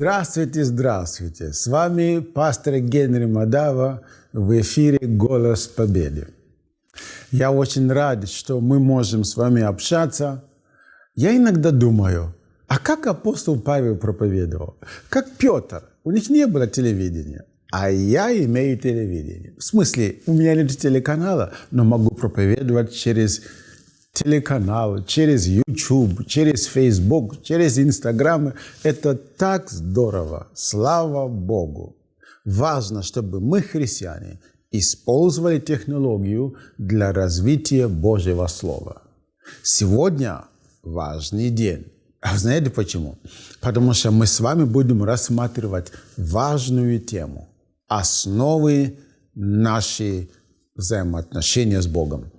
Здравствуйте, здравствуйте. С вами пастор Генри Мадава в эфире «Голос Победы». Я очень рад, что мы можем с вами общаться. Я иногда думаю, а как апостол Павел проповедовал? Как Петр? У них не было телевидения. А я имею телевидение. В смысле, у меня нет телеканала, но могу проповедовать через телеканал, через YouTube, через Facebook, через Instagram. Это так здорово. Слава Богу. Важно, чтобы мы, христиане, использовали технологию для развития Божьего Слова. Сегодня важный день. А знаете почему? Потому что мы с вами будем рассматривать важную тему – основы наших взаимоотношения с Богом.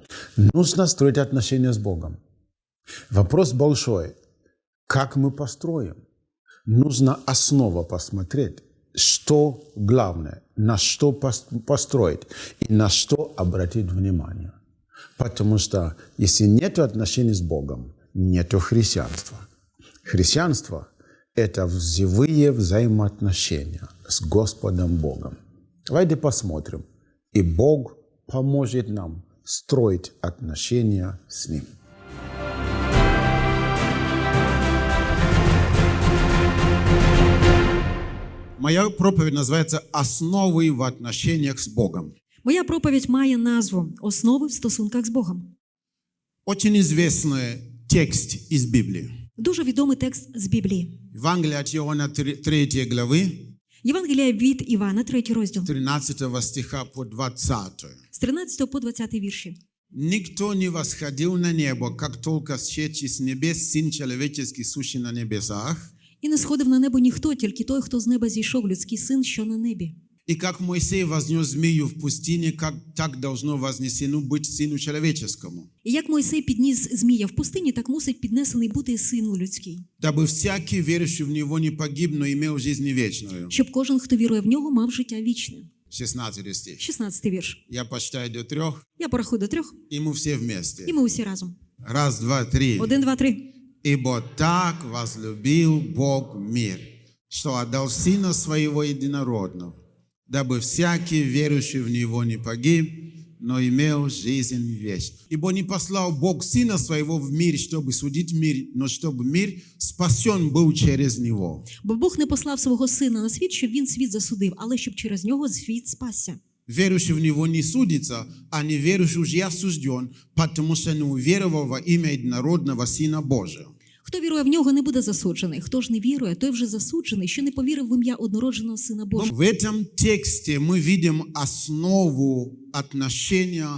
Нужно строить отношения с Богом. Вопрос большой. Как мы построим? Нужно основа посмотреть, что главное, на что построить и на что обратить внимание. Потому что если нет отношений с Богом, нет христианства. Христианство – это живые взаимоотношения с Господом Богом. Давайте посмотрим. И Бог поможет нам строить отношения с Ним. Моя проповедь называется «Основы в отношениях с Богом». Моя проповідь має назву Основи в стосунках з Богом. Очень известный текст из Библии. Дуже відомий текст з Біблії. Евангелие от Иоанна 3 главы, Євангелія від Івана, 3 розділ, 13 стиха по 20. з 13 по 20 вірші. Никто не восходил на небо, как только сшедший с небес Сын Человеческий, сущий на небесах. І не сходив на небо ніхто, тільки той, хто з неба зійшов, людський син, що на небі. И как Моисей вознес змею в пустыне, как так должно вознесено быть Сыну Человеческому. І як Мойсей підніс змія в пустині, так мусить піднесений бути і сину людський, Дабы всякий, верующий в Него, не погиб, но имел жизнь вечную. щоб кожен, хто вірує в нього, мав життя вічне. 16 стих. 16 вірш. Я посчитаю до трех, Я порахую до трьох, и мы все вместе. і ми усі разом. Раз, два, три. Один, два, три. Ибо так возлюбил Бог мир, что отдал Сына Своего Единородного, дабы всякий, верующий в Него, не погиб, но имел жизнь вечную. Ибо не послал Бог Сына Своего в мир, чтобы судить мир, но чтобы мир спасен был через Него. Бо Бог не послав свого сина на світ, щоб він світ засудив, але щоб через нього світ спасся. Верующий в Него не судится, а неверующий уже осужден, потому что не уверовал во имя единородного Сына Божия. Хто вірує в нього, не буде засуджений. Хто ж не вірує, той вже засуджений, що не повірив в ім'я однородженого сина Божого. В этом тексте мы видим основу отношения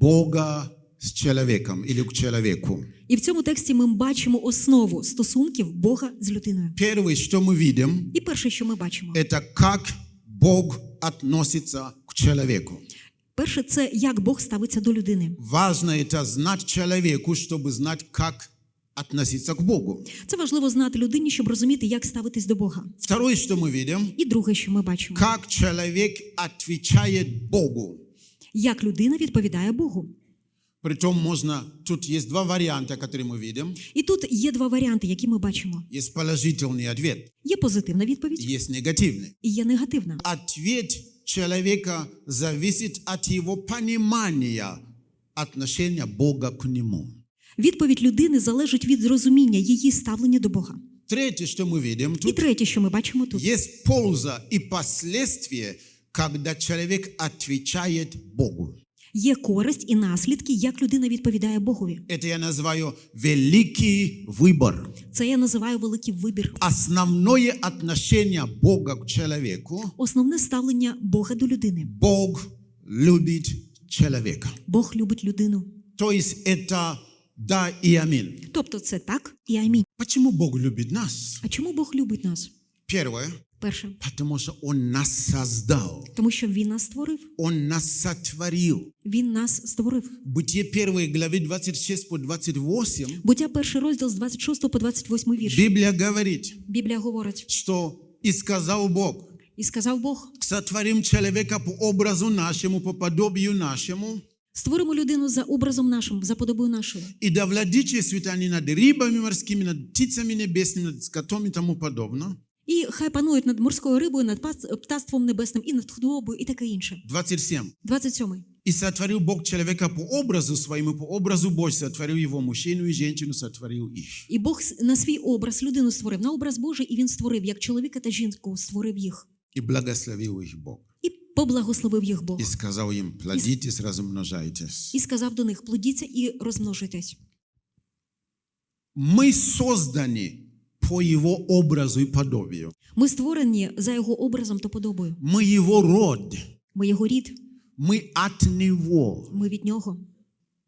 Бога с человеком или к человеку. І в цьому тексті ми бачимо основу стосунків Бога з людиною. Первое, что мы видим, І перше, що ми бачимо, это как Бог относится к человеку. перше, це як Бог ставиться до людини. Важно это знать человеку, чтобы знать, как относиться к Богу. Це важливо знати людині, щоб розуміти, як ставитись до Бога. Второе, что мы видим, І друге, що ми бачимо, как человек отвечает Богу. як людина відповідає Богу. Притом можно, тут есть два варианта, которые мы видим. І тут є два варіанти, які ми бачимо: Есть положительный ответ, є позитивна відповідь есть негативный. і є негативна. Ответ человека зависит от его понимания отношения Бога к нему. Відповідь людини залежить від зрозуміння її ставлення до Бога. Третье, что мы видим, І тут третє, що ми бачимо тут, есть польза и последствия, когда человек отвечает Богу. є користь і наслідки, як людина відповідає Богові. Это я называю великий выбор. Це я називаю великий вибір. Основное отношение Бога к человеку. Основне ставлення Бога до людини. Бог любит человека. Бог любить людину. То есть это да и аминь. Тобто це так і амінь. Почему Бог любит нас? А чому Бог любить нас? Первое, Перше, потому что Он нас создал. тому що Він нас створив. Он нас сотворил. Він нас створив. Бытие 1 главы 26 по 28 Буття перший розділ з 26 по 28 вірш. Библия говорит, Біблія говорить: что «И сказал Бог, і сказав Бог: сотворим человека по образу нашему, по подобию нашему, створимо людину за образом нашим, за подобою нашою, и да владычествуют они над рыбами морскими, над птицами небесными, над скотом и тому подобное». І хай панують над морською рибою, над пас- птаством небесним і над худобою, і таке інше. 27. 27. И сотворил Бог человека по образу своему, и по образу Божьему сотворил его, мужчину и женщину сотворил их. І Бог с- на свій образ людину створив, на образ Божий, і він створив як чоловіка та жінку, створив їх. И благословил их Бог. І поблагословив їх Бог. И сказал им, плодитесь, размножайтесь. І сказав до них: плодіться і розмножуйтесь. Мы созданы по Его образу и подобию. Ми створені за його образом та подобою. Мы Его род. Ми його рід, Мы от Него. ми від нього.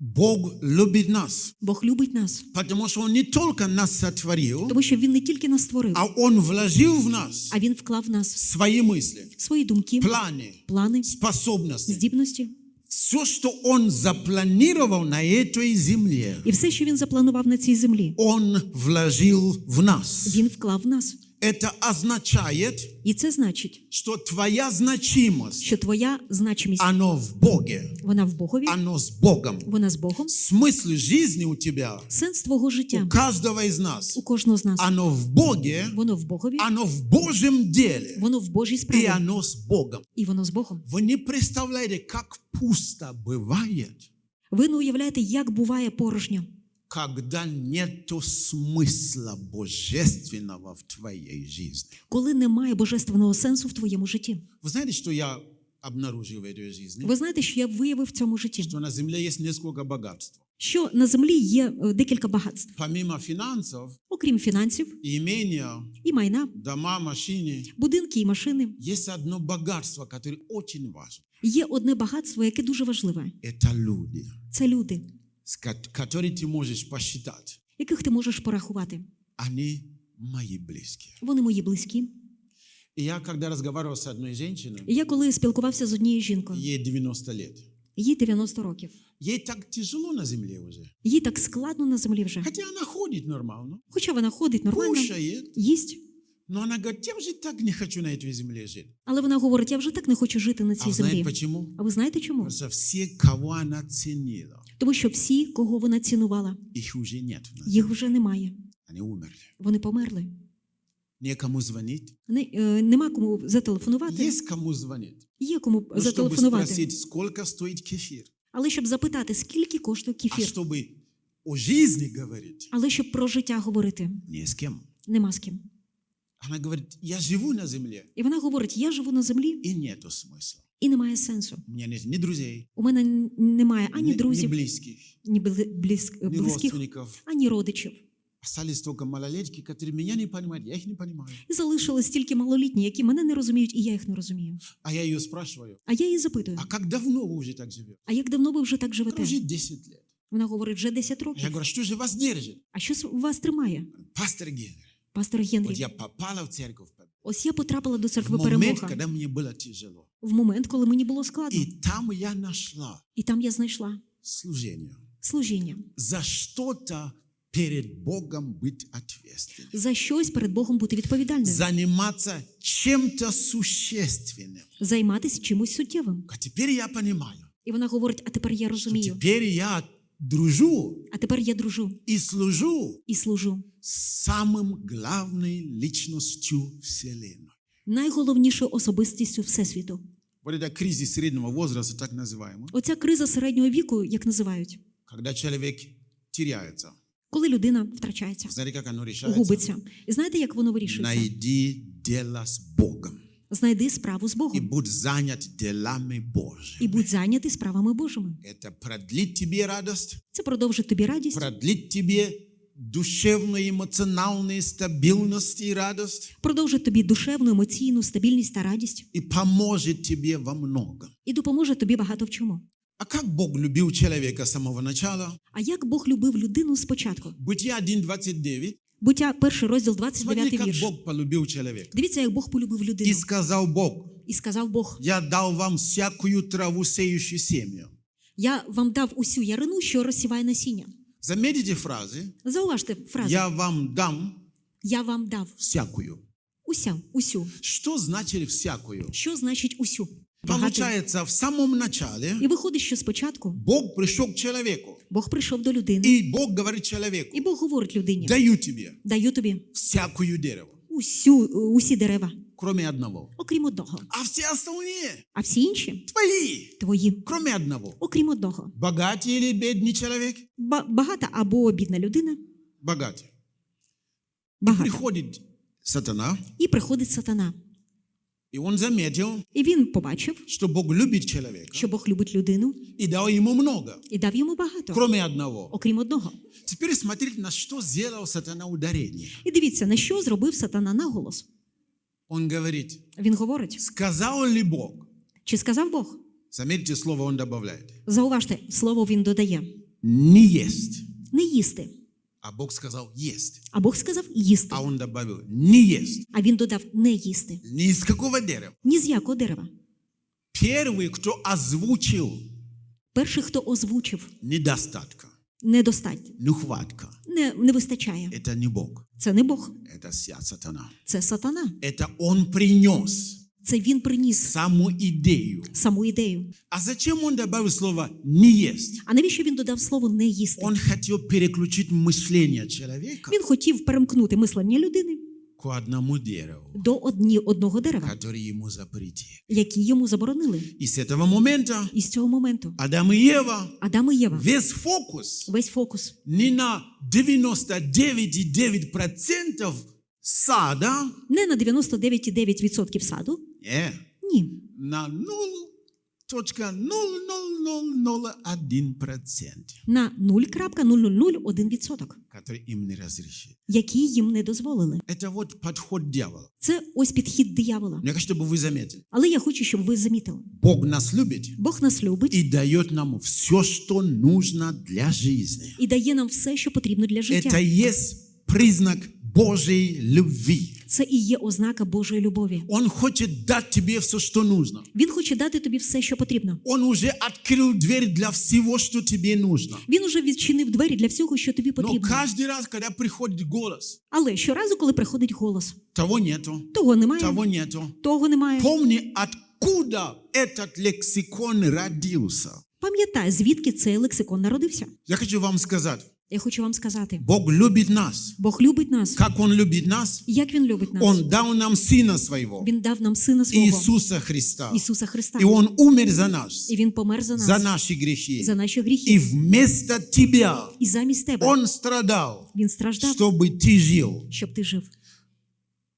Бог любит нас. Бог любить нас, Потому что Он не только нас сотворил, тому що він не тільки нас створив, а Он вложил в нас а він вклав в нас свои мысли, свої думки, планы, плани, способности. здібності Все, что Он запланировал на этой земле, і все, що він запланував на цій землі, Он вложил в нас. він вклав в нас. Это означает, І це значить, что твоя значимость, що твоя значимість оно в Боге, вона в Богові, оно с Богом. вона з Богом. Смысл жизни у тебя, Сенс твого у життя каждого из нас, у кожного з нас. оно в Боге, Воно в Богові, оно в Божьем деле, воно в Божій и справі, оно с Богом. і воно з Богом. Вы не представляете, как пусто бывает, Ви не уявляєте, як буває порожньо, когда нету смысла божественного в твоей жизни. коли немає божественного сенсу в твоєму житті. Вы знаете, что я обнаружил в этой жизни? Ви знаєте, що я виявив в цьому житті, Что на земле есть несколько богатств. що на землі є е, декілька багатств, Помимо финансов, окрім фінансів имения, і майна, дома, машины, будинки і машини. есть одно богатство, которое очень важно. Є одне багатство, яке дуже важливе. Это люди, Це люди, с ко- которые ты можешь посчитать. яких ти можеш порахувати. Они мои близкие. Вони мої близькі. И я, когда разговаривал с одной женщиной, І я коли спілкувався з однією жінкою, ей 90 лет, їй 90 років. ей так тяжело на земле уже. Їй так складно на землі вже. Хотя она ходит нормально, Хоча вона ходить нормально, кушает, їсть. но она говорит, я уже так не хочу на этой земле жить. Але вона говорить: я вже так не хочу жити на А цій знаете землі. почему? А ви знаєте чому? Потому что все, кого она ценила, Тому що всі, кого вона цінувала, их уже нет. в нас. їх вже немає. Они умерли. Вони померли. Некому звонить. Не, е, нема кому зателефонувати. Есть кому звонить. Є кому Ну, чтобы зателефонувати. спросить, сколько стоит кефир. Але щоб запитати, скільки коштує А кефір. чтобы о жизни говорить, Але щоб про життя говорити, не с кем. нема з ким. Она говорит, я живу на земле, І вона говорить: я живу на землі и нету смысла. і немає сенсу. У меня нет ни друзей, У мене н- немає ані ни, ни друзів, близких, ні бли- близь- ни близьких, родственников. ані родичів. Остались только малолетки, которые меня не понимают, я их не понимаю. І залишились тільки малолітні, які мене не розуміють, і я їх не розумію. А я ее спрашиваю, А я її запитую: а как давно вы уже так живете? а як давно ви вже так живете? Уже 10 лет. Вона говорить, вже 10 Я років. говорю, что же вас держит? А що с- вас тримає? Пастор Генри, Пастор вот Генрі, я попала в церковь ось я потрапила до в церкви момент, перемога когда мне было тяжело. в момент, коли мені було складно. И там я нашла І там я знайшла служение. служіння. За что-то перед Богом быть ответственным. За щось перед Богом бути відповідальним, Заниматься чем-то существенным. займатися чимось суттєвим. А теперь я понимаю, І вона говорить: а тепер я что розумію, теперь я дружу а тепер я дружу и служу і служу с самым главной личностью Вселенной. найголовнішою особистістю всесвіту. Вот это кризис среднего возраста, так называемый, Оця криза середнього віку, як називають, когда человек теряется. коли людина втрачається, Знаете, как оно решается? губиться. І знаєте, як воно вирішується? Найди дело с Богом Знайди справу з и Богом будь занят делами Божьими. і будь зайнятий справами Божими. Это продлит тебе радость, Це продовжить тобі радість, продлит тебе душевную, эмоциональную стабильность и радость продовжить тобі душевну, емоційну стабільність та радість и поможет тебе во многом. і допоможе тобі багато в чому. А как Бог любил человека с самого начала? А як Бог любив людину спочатку? Бытие 1.29. Буття, перший розділ, 29 Смотри, как вірш. Бог полюбил человека. Дивіться, як Бог полюбив И людину. сказал Бог, І сказав Бог: я дал вам всякую траву, сеющую семя. Я вам дав усю ярину, що розсіває насіння. Заметите фразы? Зауважте фразу: Я вам дам Я вам дав всякую. уся, усю. Что значит всякую? Що значить усю? Багато. Получается, в самом начале І виходить, що спочатку Бог пришел к человеку. Бог прийшов до людини, И Бог говорит человеку, і Бог говорить людині: даю тебе даю тобі всякую дерево. усю, усі дерева, кроме одного. окрім одного. А все остальные А всі інші твои, твої, кроме одного. окрім одного. Богатый или бедный человек? Ба- багата або бідна людина, Богатый. багата. Приходит сатана, І приходить сатана. и он заметил, І він побачив, что Бог любит человека що Бог любить людину и дал ему много, і дав йому багато, кроме одного. окрім одного. Теперь смотрите, на что сделал сатана ударение. І дивіться, на що зробив сатана наголос. Он говорит, Він говорить: сказал ли Бог? чи сказав Бог? Заметьте слово, он добавляет. Зауважте, слово він додає: Не есть. не їсти. А Бог сказал есть. А Бог сказав їсти. А он добавил не есть. А він додав не їсти. Ни из какого дерева. Ні з якого дерева. Первый, кто озвучил Перший, хто озвучив недостатка, недостатньо, нехватка, не, не вистачає. это не Бог, Це не Бог, это ся- сатана. це сатана. Это он принес Це він приніс саму идею. саму ідею. А зачем он добавил слово «не есть»? А навіщо він додав слово не їсти? Он хотел переключить мышление человека Він хотів перемкнути мислення людини к одному дереву, до одні, одного дерева, который ему запретил. які йому заборонили. И с этого момента І з цього моменту Адам и Ева, Адам і Єва, весь фокус весь фокус не на 99,9% сада, не на 99,9% саду, не, ні, на 0,00001%, на 0,0001%, который им не разрешит. які їм не дозволили. Это вот подход дьявола. Це ось підхід диявола. Мне кажется, чтобы вы заметили. Але я хочу, щоб ви замітили. Бог нас любит Бог нас любить и дает нам все, что нужно для жизни. і дає нам все, що потрібно для Это життя. и есть признак Божьей любви. Це і є ознака Божої любові. Он хочет дать тебе все, что нужно. Він хоче дати тобі все, що потрібно. Он уже открыл дверь для всего, что тебе нужно. Він уже відчинив двері для всього, що тобі Но потрібно. каждый раз, когда приходит голос, Але щоразу, коли приходить голос, того нету, того немає, того нету. того немає. Помни, откуда этот лексикон родился. Пам'ятай, звідки цей лексикон народився. Я хочу вам сказать, Я хочу вам сказати: Бог любит нас. Бог любить нас. Как Он любит нас? Як він любить нас? Он дал нам Сына Своего, Він дав нам сина свого Иисуса Христа. Ісуса Христа. И Он умер за нас, І він помер за нас, за наши грехи. за наші И гріхи. вместо тебя І замість тебе Он страдал, він страждав, чтобы ты жил. щоб ти жив.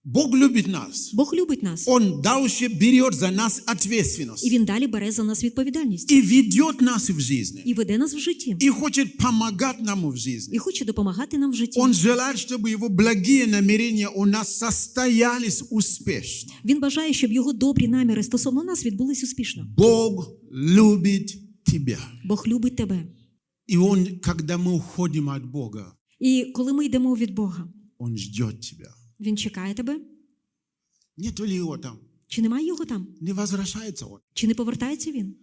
Бог любит нас. Бог любить нас, Он дальше берет за нас ответственность і він далі бере за нас відповідальність и ведет нас в жизни. і веде нас в житті, И хочет помогать нам в жизни. і хоче допомагати нам в житті. Он желает, чтобы его благие намерения у нас состоялись успешно. Він бажає, щоб його добрі наміри стосовно нас відбулись успішно. Бог любит тебя. Бог любить тебе. И Он, когда мы уходим от Бога, І коли ми йдемо від Бога, Он ждет тебя. Він чекає тебе. Нету ли його там? Чи немає його там? Не возвращається он. Чи не повертається він?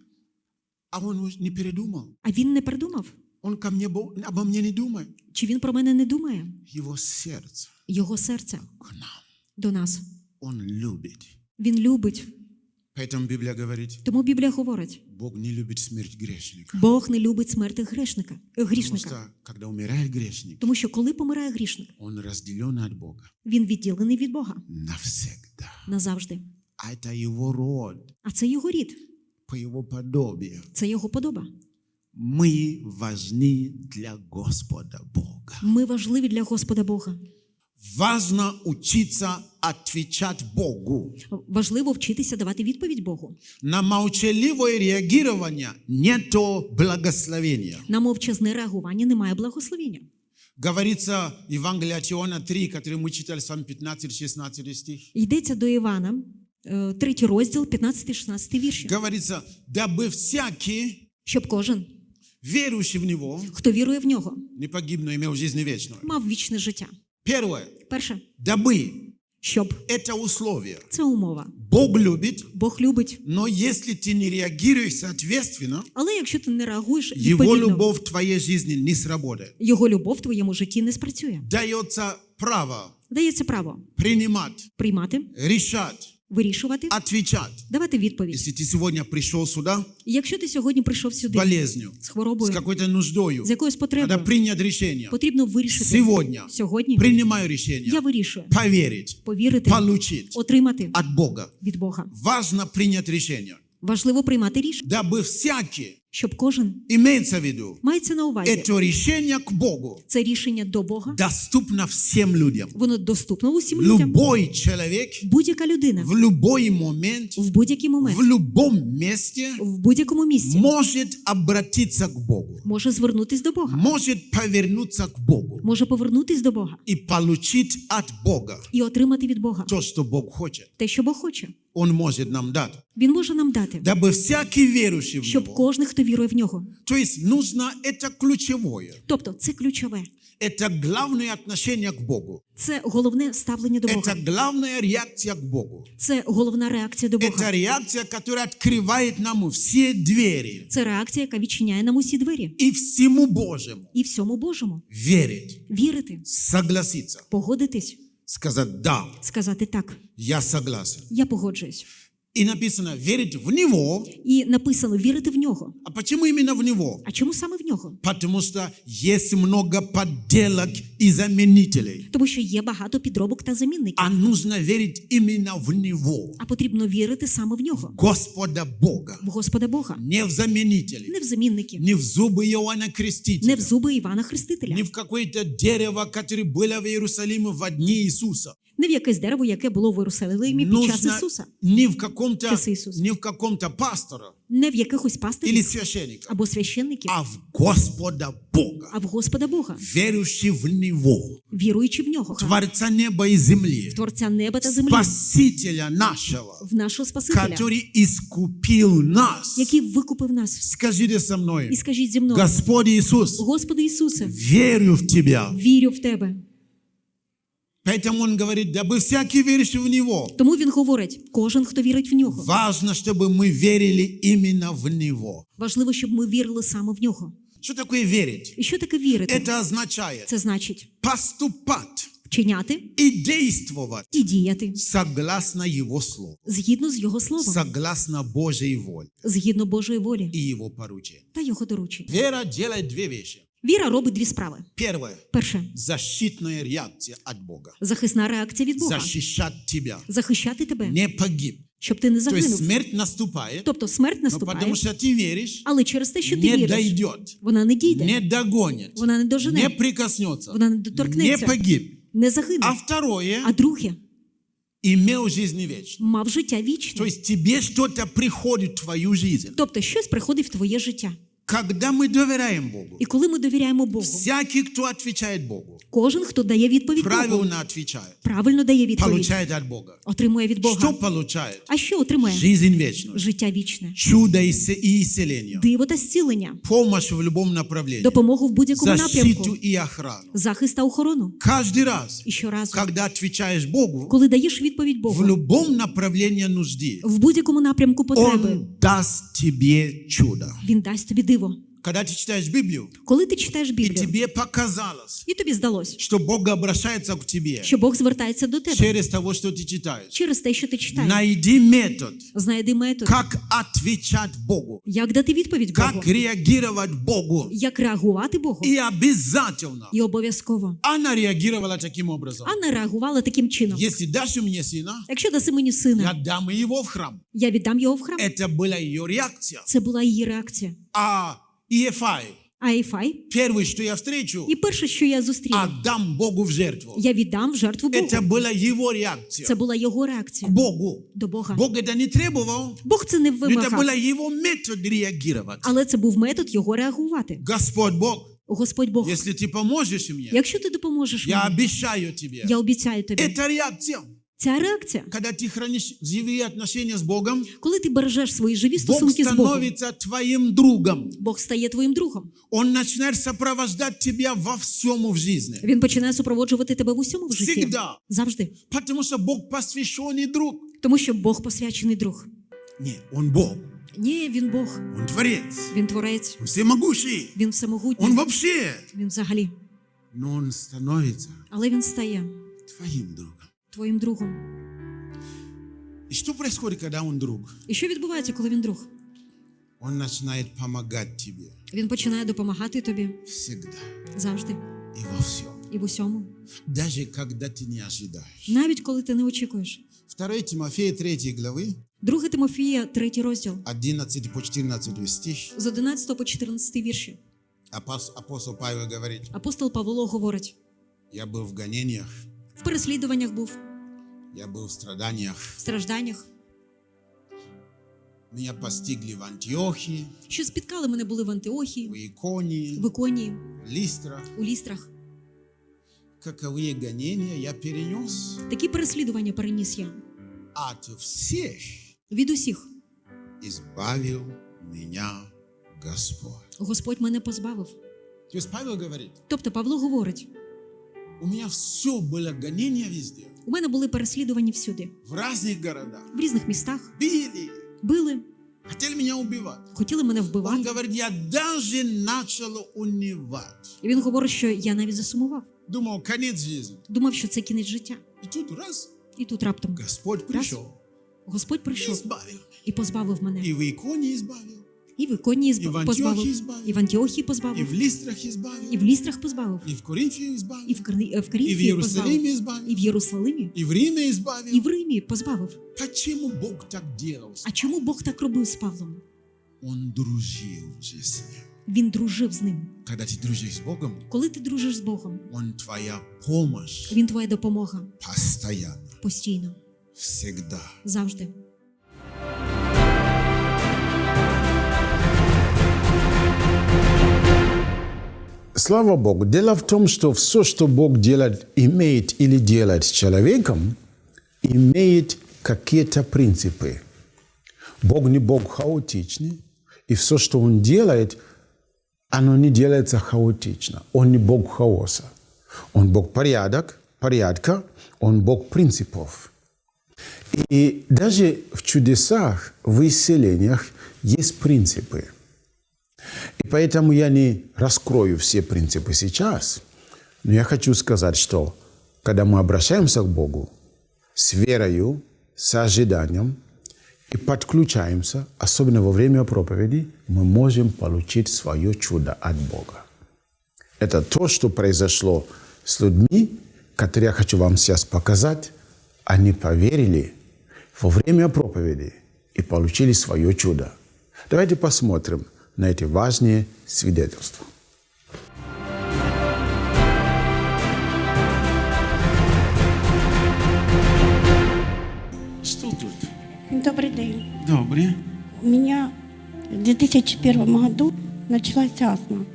А він не передумав. А він не придумав? Он ко мне, бо- обо мне не думає. Чи він про мене не думає? Його серце. Його серце к нам. до нас. Он любить. Він любить. Поэтому Библия говорит, Тому Біблія говорить: Бог не любит смерть грешника. Бог не любить смерти грешника, е, Потому грішника. что, когда умирает грешник, Тому що коли помирає грішник, он разделен от Бога він відділений від Бога навсегда. назавжди. А это его род, А це його рід, по его подобию. це його подоба. Мы важны для Господа Бога. Ми важливі для Господа Бога. Важно учиться отвечать Богу. Важливо вчитися давати відповідь Богу. На молчаливое реагирование нету благословения. На мовчазне реагування немає благословення. Говорится Евангелие от Иоанна 3, который мы читали с вами 15-16 стих. Йдеться до Івана, е, третій розділ, 15-16 вірші. Говорится, дабы всякий, Щоб кожен, верующий в Него, хто вірує в нього, не погиб, но имел жизнь вечную. мав вічне життя. Первое, Перше, дабы щоб это условие. це умова. Бог любит, Бог любить. но если ты не реагируешь соответственно, Але якщо ти не реагуєш Его відповідно, любовь в твоей жизни не сработает. його любов в твоєму житті не спрацює. Дается право Дається право принимать, приймати, решать Вирішувати, отвечать. давати відповідь. Если ты сегодня пришел сюда якщо ти сьогодні прийшов с сюди болезнью, з с хворобою, какой-то нуждою, з якоюсь надо потребою, принять решение. потрібно вирішити Сегодня сьогодні. принимаю решение Я вирішую поверить, повірити, получить отримати от Бога. від Бога. Важно принять решение, Важливо приймати рішення, дабы всякий, щоб кожен имеется в виду, мається на увазі. это решение к Богу Це рішення до Бога. доступно всем людям. Воно доступно усім людям. Любой человек Будь-яка людина в любой момент, в будь-який момент, в любом месте в будь-якому місці может обратиться к Богу, може звернутись до Бога, может повернуться к Богу може повернутись до Бога и получить от Бога і отримати від Бога то, что Бог хочет. те, що Бог хоче. Он может нам дать, Він може нам дати, дабы всякий верующий в щоб кожен, хто вірує в нього. То есть нужно это ключевое, Тобто, це ключове, это главное отношение к Богу, це головне ставлення до Бога, это главная реакция к Богу. це головна реакція до Это Бога. реакция, которая открывает нам все двери Це реакція, яка відчиняє нам усі двері и всему Божьему і всьому Божому. верить, Вірити, согласиться, погодитись, сказать «да, сказати так. я согласен». Я погоджуюсь. И написано «верить в Него». І написано вірити в нього. А почему именно в Него? А чому саме в нього? Потому что есть много подделок и заменителей. Тому що є багато підробок та замінників. А нужно верить именно в Него, А потрібно вірити саме в нього, Господа Бога, в Господа Бога, не в заменителей, не в замінників, не в зубы Иоанна не Крестителя, в зуби Івана Хрестителя, не в какое-то дерево, которое было в Иерусалиме в дни Иисуса. Не в якесь дерево, яке було в Єрусалимі під час Ісуса, не в каком-то, не в каком-то пастора не в якихось или священника, або священників, а в Господа Бога, а в Господа Бога, верующий в Него, віруючи в нього, Творца неба и земли, Творця неба та землі, Спасителя нашего, в нашого Спасителя, который искупил нас. який викупив нас. Скажите со мной, І скажіть зі мною, Господь Иисус, Господи Ісусе, верю в Тебя. вірю в Тебе. Поэтому Он говорит, дабы всякий верующий в Него. Тому він говорить: кожен, хто вірить в нього. Важно, чтобы мы верили именно в Него. Важливо, щоб ми вірили саме в нього. Что такое верить? І що таке вірити? Это означает Це значить поступать вчиняти и действовать і діяти согласно Его Слову, згідно з його словом, согласно Божьей воле згідно Божої волі и Его поручения. та його доручень. Вера делает две вещи. Віра робить дві справи: Первое перше – защитная реакция от Бога. захисна реакція від Бога, Защищать тебя. захищати тебе, Не погиб. щоб ти не То есть загинув. смерть наступает, Тобто смерть но наступає, потому что ты веришь, але через те, що ти не віриш, дойдет, вона не дійде, не догонит, вона не дожене, не прикоснется, вона не не доторкнеться, погиб. не загине. А второе А друге – имел жизнь вечную. мав життя То вічне. есть тебе что-то приходит в твою жизнь. Тобто щось приходить в твоє життя. Когда мы доверяем Богу, І коли ми довіряємо Богу, всякий, кто отвечает Богу, кожен, хто дає відповідь Богу, правильно отвечает, правильно дає відповідь, получает от Бога. отримує від Что Бога. получает? А що отримує? Жизнь вечную, Життя вічне, чудо и ис- и исцеление, диво та зцілення, помощь в любом направлении, допомогу в будь-якому защиту напрямку, и охрану. захист та охорону. Каждый раз, І щоразу, когда отвечаешь Богу, коли даєш відповідь в Богу любом направлении нужды, в будь-якому напрямку потреби, Он даст тебе чудо. він дасть тобі диво. важливо. Когда ты читаешь Библию, Коли ти читаєш и Біблію, тебе показалось, і тобі здалось, что Бог обращается к тебе що Бог звертається до тебе через того, что ты читаешь, через те, що ти читаєш. найди метод, Знайди метод, как отвечать Богу, як дати відповідь Богу, как реагировать Богу. як реагувати Богу, И обязательно і обов'язково. она реагировала таким образом. Анна реагувала таким чином: Если дашь мне сына, якщо даси мені я сина, дам его в храм. я віддам його в храм. Это была ее реакция. Це була її реакція. А Иефай, А Ефай, первый, что я встречу, і перше, що я зустріла, отдам Богу в жертву. я віддам в жертву Богу. Это была его реакция Це була його к реакція Богу. до Бога. Бог это не требовал, Бог це не но это вимагав, был его метод реагировать. але це був метод його реагувати. Господь Бог, Господь Бог, если ты поможешь мне, якщо ти допоможеш я мені, обещаю тебе. я обіцяю тобі. Это реакция. Ця реакція, Когда ты хранишь живые отношения с Богом, коли ти бережеш свої живі Бог стосунки з Богом, становится твоим другом. Бог стає твоїм другом. Он начинает сопровождать тебя во всем в жизни. Він починає супроводжувати тебе в усьому в житті. Всегда. Завжди. Потому что Бог посвященный друг. Тому що Бог посвячений друг. Не, Он Бог. Ні, він Бог, Он Творец. він творець, Он всемогущий. він всемогутній, Он вообще. він взагалі. Но Он становится Але він стає твоим другом. твоїм другом. И что происходит, когда он друг? І що відбувається, коли він друг? Он начинает помогать тебе Він починає допомагати тобі всегда завжди и во всем. і в усьому, Даже когда ты не ожидаешь. навіть коли ти не очікуєш. 2 Тимофея 3 главы, 2 Тимофія, 3 розділ, 11 по 14 стих, з 11 по 14 вірші. апос- апостол Павел говорит, Апостол Павло говорить: я был в гонениях, в переслідуваннях був, я был в страданиях, в стражданнях, меня постигли в Антиохии, що спіткали мене були в в Антиохії, Иконии, в Іконії, в Листрах. у лістрах. Каковые гонения я перенес Такі переслідування переніс я. от всех Від усіх избавил меня Господь. Господь мене позбавив. То есть Павел говорит, Тобто Павло говорить: у меня все было гонения везде, У мене були переслідувані всюди, в разных городах. в різних містах, Били, били, хотели меня убивать. хотіли мене Он вбивати. говорит, я даже начал унывать. І він говорить, що я навіть засумував. Думал, конец жизни. Думав, що це кінець життя. И тут раз, І тут раптом Господь пришел Господь и прийшов избавил. і позбавив мене. И в Иконе избавил, І в Іконії І в зб- Антіохії позбавив, збавив. і в Антіохії и в позбавив, Листрах избавил, і в Лістрах позбавив, и в Коринфе избавил, і в, Кар... е, в и в Карінфії позбавив, Иерусалиме избавил, і в Єрусалимі, и в Риме і избавил. в Римі позбавив. Почему Бог так делал? А чому Бог так робив з Павлом? Он дружил же с ним. Він дружив з ним. Когда ты дружишь с Богом, Коли ти дружиш з Богом, Он твоя помощь він твоя допомога постоянно, постійно, всегда. завжди. Слава Богу. Дело в том, что все, что Бог делает, имеет или делает с человеком, имеет какие-то принципы. Бог не Бог хаотичный, и все, что Он делает, оно не делается хаотично. Он не Бог хаоса. Он Бог порядок, порядка, Он Бог принципов. И даже в чудесах, в исцелениях есть принципы. Поэтому я не раскрою все принципы сейчас, но я хочу сказать, что когда мы обращаемся к Богу с верою, с ожиданием и подключаемся, особенно во время проповеди, мы можем получить свое чудо от Бога. Это то, что произошло с людьми, которые я хочу вам сейчас показать. Они поверили во время проповеди и получили свое чудо. Давайте посмотрим на эти важные свидетельства. Что тут? Добрый день. Добрый. У меня в 2001 году началась астма.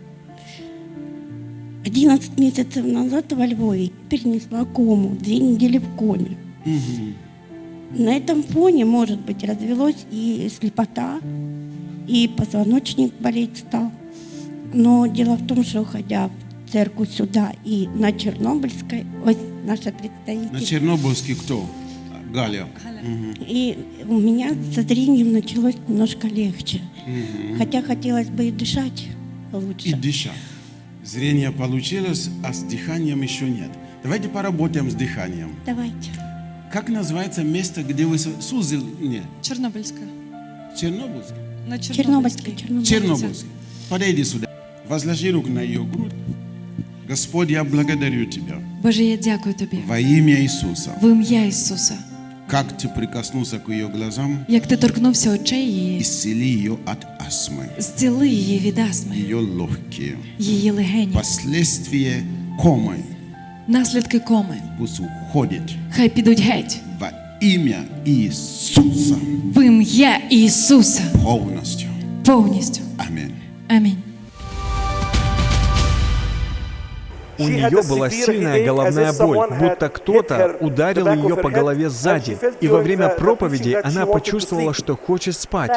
11 месяцев назад во Львове перенесла кому, две недели в коме. На этом фоне, может быть, развелось и слепота, и позвоночник болеть стал. Но дело в том, что ходя в церковь сюда и на Чернобыльской, ось наша представитель, На Чернобыльский кто? Галя. И у меня со зрением началось немножко легче. Хотя хотелось бы и дышать И лучше. дыша. Зрение получилось, а с дыханием еще нет. Давайте поработаем с дыханием. Давайте. Как называется место, где вы сузил? Нет, Чернобыльська. Чернобыльский На Чернобыльская, Чернобыльській. Чернобыльская. Чернобыльский. Подойди сюда. Возложи руку на ее грудь. Господь, я благодарю Тебя Боже, я дякую тобі. во имя Иисуса. В ім'я Ісуса. Как Ты прикоснулся к ее глазам, Як ти торкнувся очей її, исцели ее от астмы, зціли її від астми, ее легкие. її легені, Последствия комы наслідки коми. пусть уходит Хай підуть геть. во имя Иисуса. В имя Иисуса. Полностью. Полностью. Аминь. Аминь. У нее была сильная головная боль, будто кто-то ударил ее по голове сзади. И во время проповеди она почувствовала, что хочет спать.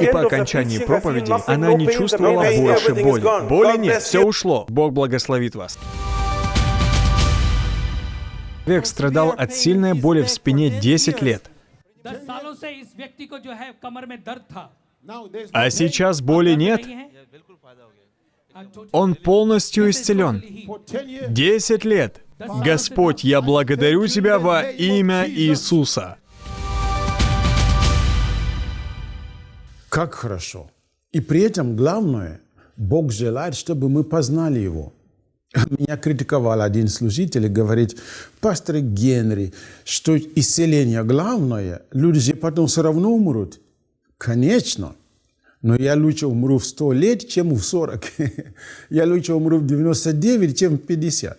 И по окончании проповеди она не чувствовала больше боли. Боли нет, все ушло. Бог благословит вас. Человек страдал от сильной боли в спине 10 лет. А сейчас боли нет. Он полностью исцелен. Десять лет. Господь, я благодарю Тебя во имя Иисуса. Как хорошо. И при этом главное, Бог желает, чтобы мы познали Его. Меня критиковал один служитель и говорит, пастор Генри, что исцеление главное, люди же потом все равно умрут. Конечно, но я лучше умру в 100 лет, чем в 40. Я лучше умру в 99, чем в 50.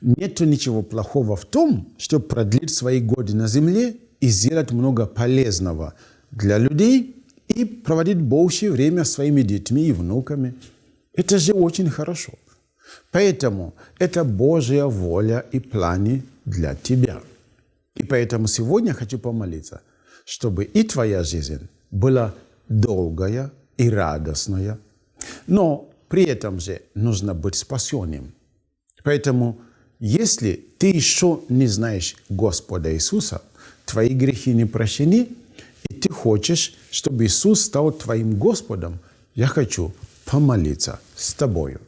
Нет ничего плохого в том, чтобы продлить свои годы на земле и сделать много полезного для людей и проводить больше время с своими детьми и внуками. Это же очень хорошо. Поэтому это Божья воля и планы для тебя. И поэтому сегодня хочу помолиться, чтобы и твоя жизнь была долгая и радостная, но при этом же нужно быть спасенным. Поэтому, если ты еще не знаешь Господа Иисуса, твои грехи не прощены, и ты хочешь, чтобы Иисус стал твоим Господом, я хочу помолиться с тобою.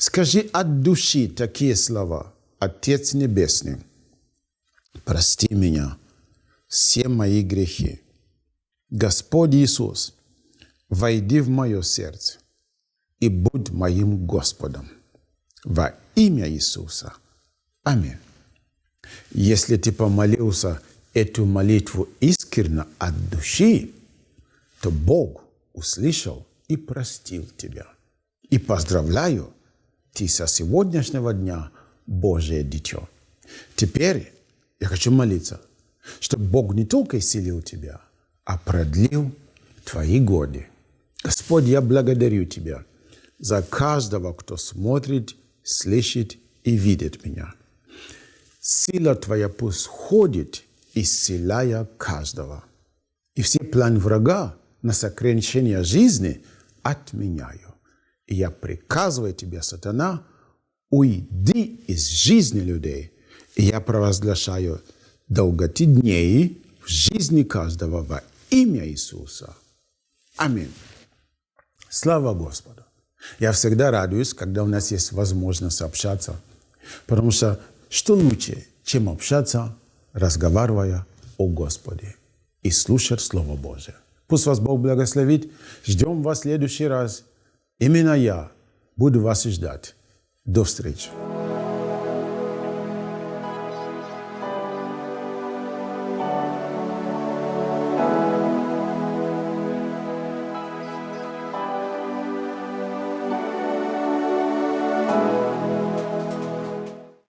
Скажи от души такие слова. Отец Небесный, прости меня, все мои грехи. Господь Иисус, войди в мое сердце и будь моим Господом. Во имя Иисуса. Аминь. Если ты помолился эту молитву искренне от души, то Бог услышал и простил тебя. И поздравляю, ты со сегодняшнего дня Божие дитё. Теперь я хочу молиться, чтобы Бог не только исцелил тебя, а продлил твои годы. Господь, я благодарю Тебя за каждого, кто смотрит, слышит и видит меня. Сила Твоя пусть ходит, исцеляя каждого. И все планы врага на сокращение жизни отменяю. Я приказываю тебе, сатана, уйди из жизни людей. И я провозглашаю долготы дней в жизни каждого во имя Иисуса. Аминь. Слава Господу. Я всегда радуюсь, когда у нас есть возможность общаться, потому что что лучше, чем общаться, разговаривая о Господе и слушать Слово Божие. Пусть вас Бог благословит. Ждем вас в следующий раз. Именно я буду вас ждать. До встречи.